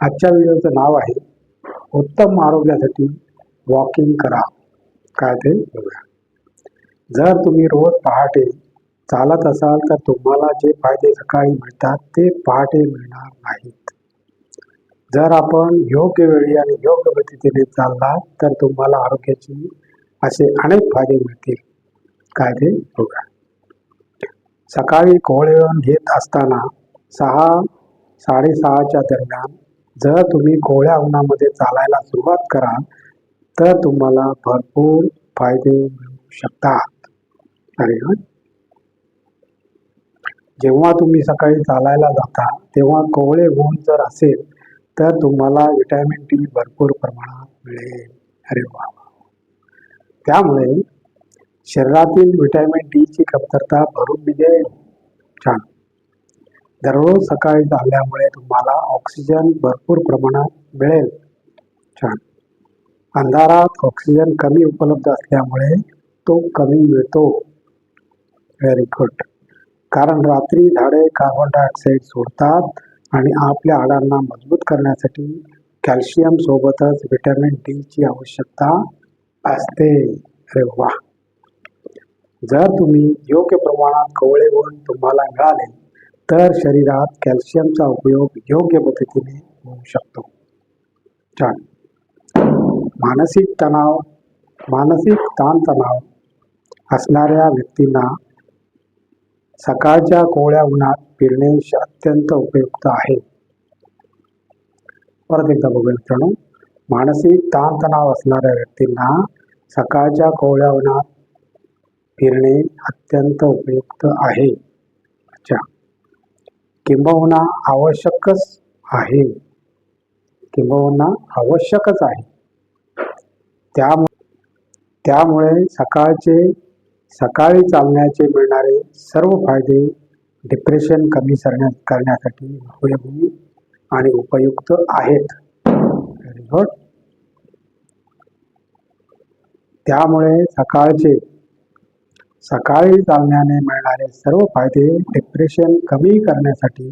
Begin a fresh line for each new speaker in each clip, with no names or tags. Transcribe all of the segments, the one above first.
आजच्या व्हिडिओचं नाव आहे उत्तम आरोग्यासाठी वॉकिंग करा. काय ते बघा जर तुम्ही रोज पहाटे चालत असाल तर तुम्हाला जे फायदे सकाळी मिळतात ते पहाटे मिळणार नाहीत. जर आपण योग्य वेळी आणि योग्य पद्धतीने चालला तर तुम्हाला आरोग्याची असे अनेक फायदे मिळतील. काय ते बघा सकाळी कोहळेवण घेत असताना सहा साडेसहाच्या दरम्यान जर तुम्ही कोवळ्या उन्हामध्ये चालायला सुरुवात कराल तर तुम्हाला भरपूर फायदे मिळू शकतात. अरे जेव्हा तुम्ही सकाळी चालायला जाता तेव्हा कोवळे ऊन जर असेल तर तुम्हाला विटॅमिन डी भरपूर प्रमाणात मिळेल. अरे वा वा. त्यामुळे शरीरातील विटॅमिन डीची कमतरता भरून निघेल. छान. दररोज सकाळी झाल्यामुळे तुम्हाला ऑक्सिजन भरपूर प्रमाणात मिळेल. छान. अंधारात ऑक्सिजन कमी उपलब्ध असल्यामुळे तो कमी मिळतो. व्हेरी गुड कारण रात्री झाडे कार्बन डायऑक्साईड सोडतात आणि आपल्या हाडांना मजबूत करण्यासाठी कॅल्शियम सोबतच व्हिटॅमिन डीची आवश्यकता असते. अरे वा जर तुम्ही योग्य प्रमाणात कोवळे ऊन तुम्हाला मिळाले तर शरीरात कॅल्शियमचा उपयोग योग्य पद्धतीने होऊ शकतो. चार. मानसिक तणाव मानसिक ताणतणाव असणाऱ्या व्यक्तींना सकाळच्या कोवळ्या उन्हात फिरणे श- अत्यंत उपयुक्त आहे. परत एकदा बघूया मित्रांनो. मानसिक ताणतणाव असणाऱ्या व्यक्तींना सकाळच्या कोवळ्या उन्हात फिरणे अत्यंत उपयुक्त आहे. अच्छा किंबहुना आवश्यकच आहे. किंबहुना आवश्यकच आहे. त्यामुळे त्यामुळे सकाळचे सकाळी चालण्याचे मिळणारे सर्व फायदे डिप्रेशन कमी करण्या करण्यासाठी उपयोगी आणि उपयुक्त आहेत. व्हेरी गुड त्यामुळे सकाळचे सकाळी चालण्याने मिळणारे सर्व फायदे डिप्रेशन कमी करण्यासाठी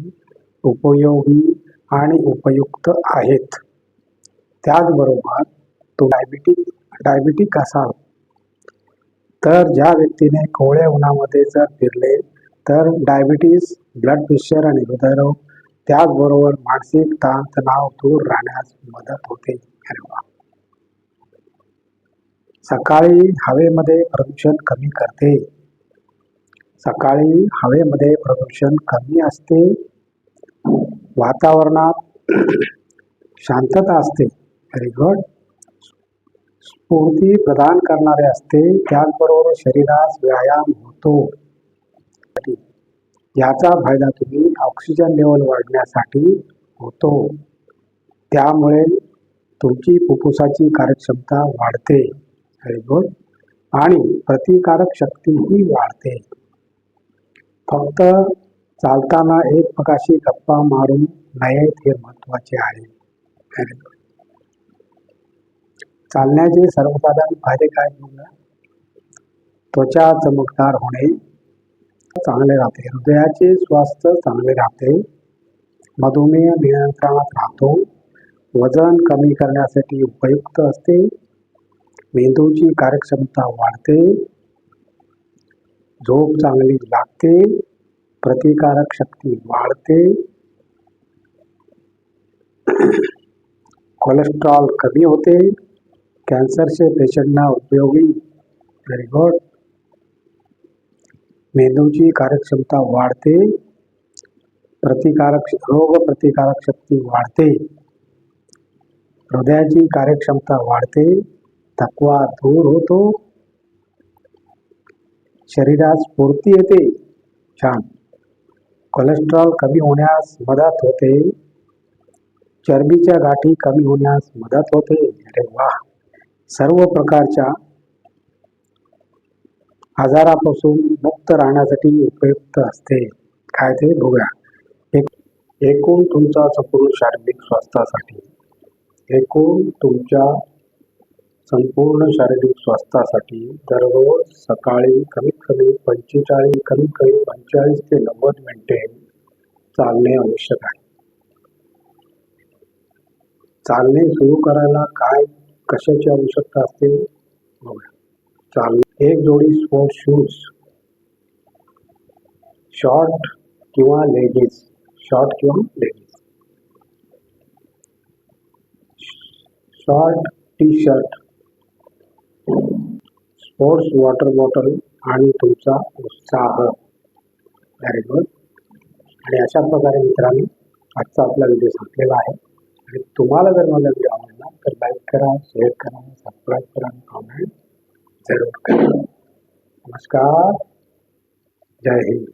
उपयोगी आणि उपयुक्त आहेत. त्याचबरोबर तो डायबिटिक डायबिटिक असाल तर ज्या व्यक्तीने कोवळ्या उन्हामध्ये जर फिरले तर डायबिटीस ब्लड प्रेशर आणि हृदयरोग त्याचबरोबर मानसिक ताण तणाव दूर राहण्यास मदत होते. धन्यवाद सकाळी हवेमध्ये प्रदूषण कमी करते. सकाळी हवेमध्ये प्रदूषण कमी असते. वातावरणात शांतता असते. व्हेरी गुड स्फूर्ती प्रदान करणारे असते. त्याचबरोबर शरीरास व्यायाम होतो. याचा फायदा तुम्ही ऑक्सिजन लेवल वाढण्यासाठी होतो. त्यामुळे तुमची फुफ्फुसाची कार्यक्षमता वाढते. व्हेरी आणि प्रतिकारक शक्तीही वाढते. फक्त चालताना एकमेकाशी गप्पा मारून नयेत हे महत्त्वाचे आहे. चालण्याचे सर्वसाधारण फायदे काय त्वचा चमकदार होणे चांगले राहते. हृदयाचे स्वास्थ्य चांगले राहते. मधुमेह नियंत्रणात राहतो. वजन कमी करण्यासाठी उपयुक्त असते. मेंदूची कार्यक्षमता वाढते, झोप चांगली लागते, प्रतिकारक शक्ती वाढते. कोलेस्ट्रॉल कमी होते, कॅन्सरचे पेशंटना उपयोगी, व्हेरी गुड. मेंदूची कार्यक्षमता वाढते, प्रतिकारक रोग प्रतिकारक शक्ती वाढते. हृदयाची कार्यक्षमता वाढते. थकवा दूर होतो. शरीरात स्फूर्ती येते. छान. कोलेस्ट्रॉल कमी होण्यास मदत होते. चरबीच्या गाठी कमी होण्यास मदत होते. अरे वा सर्व प्रकारच्या आजारापासून मुक्त राहण्यासाठी उपयुक्त असते. काय ते बघूया. एक एकूण तुमच्या संपूर्ण शारीरिक स्वास्थ्यासाठी. एकूण तुमच्या संपूर्ण शारीरिक स्वास्थ्यासाठी दररोज सकाळी कमीत कमी पंचेचाळीस कमीत कमी पंचेचाळीस ते नव्वद मिनिटे चालणे आवश्यक आहे. चालणे सुरू करायला काय कशाची आवश्यकता असते? बघूया. चालणे एक जोडी स्पोर्ट शूज शॉर्ट किंवा लेगिन्स शॉर्ट किंवा leggings short T shirt sports water bottle आणि तुमचा उत्साह व्हेरी गुड आणि अशा प्रकारे मित्रांनो आजचा आपला व्हिडिओ संपलेला आहे. आणि तुम्हाला जर माझा व्हिडिओ आवडला तर लाईक करा शेअर करा सबस्क्राईब करा आणि कॉमेंट जरूर करा. नमस्कार. जय हिंद.